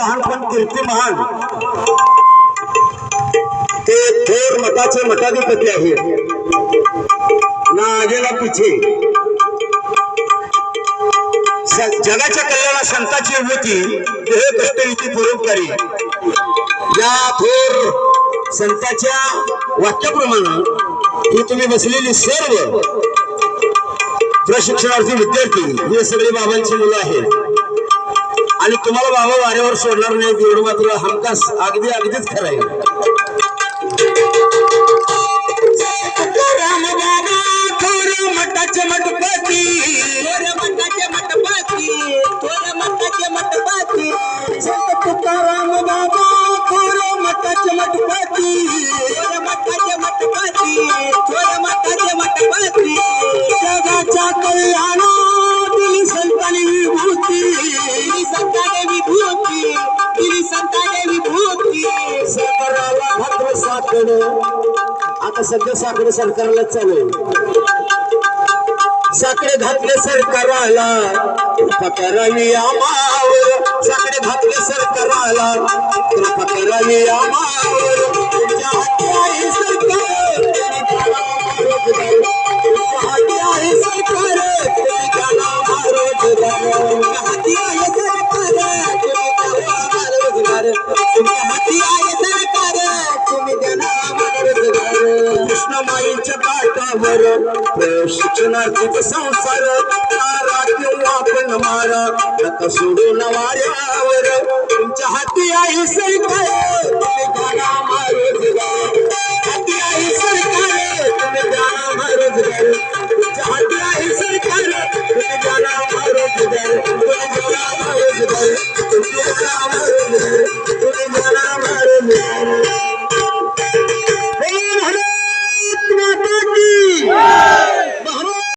मूर्ती लहान पण कीर्ती महान ते थोर मताचे मताधिपती आहे ना आगेला पिछे जगाच्या कल्याणा संताची विभूती देह कष्ट युती परोपकारी. या थोर संताच्या वाक्याप्रमाणे ही तुम्ही बसलेली सर्व प्रशिक्षणार्थी विद्यार्थी हे सगळे बाबांची मुलं आहेत. आणि तुम्हाला बाबा वाऱ्यावर सोडणार नाही एवढं मात्र हमकास अगदी अगदीच खरं आहे. आता सध्या साखर सरकारला चालू आहे. साखरे घातले सरकारला कृपा करावी आमावर साखरे घातले सरकारला कृपा करावी आमावर काठावर प्रशिक्षणार्थीच संसार. तारा किंवा पण मारा. नका सोडून वाऱ्यावर. तुमच्या हाती आई सरकार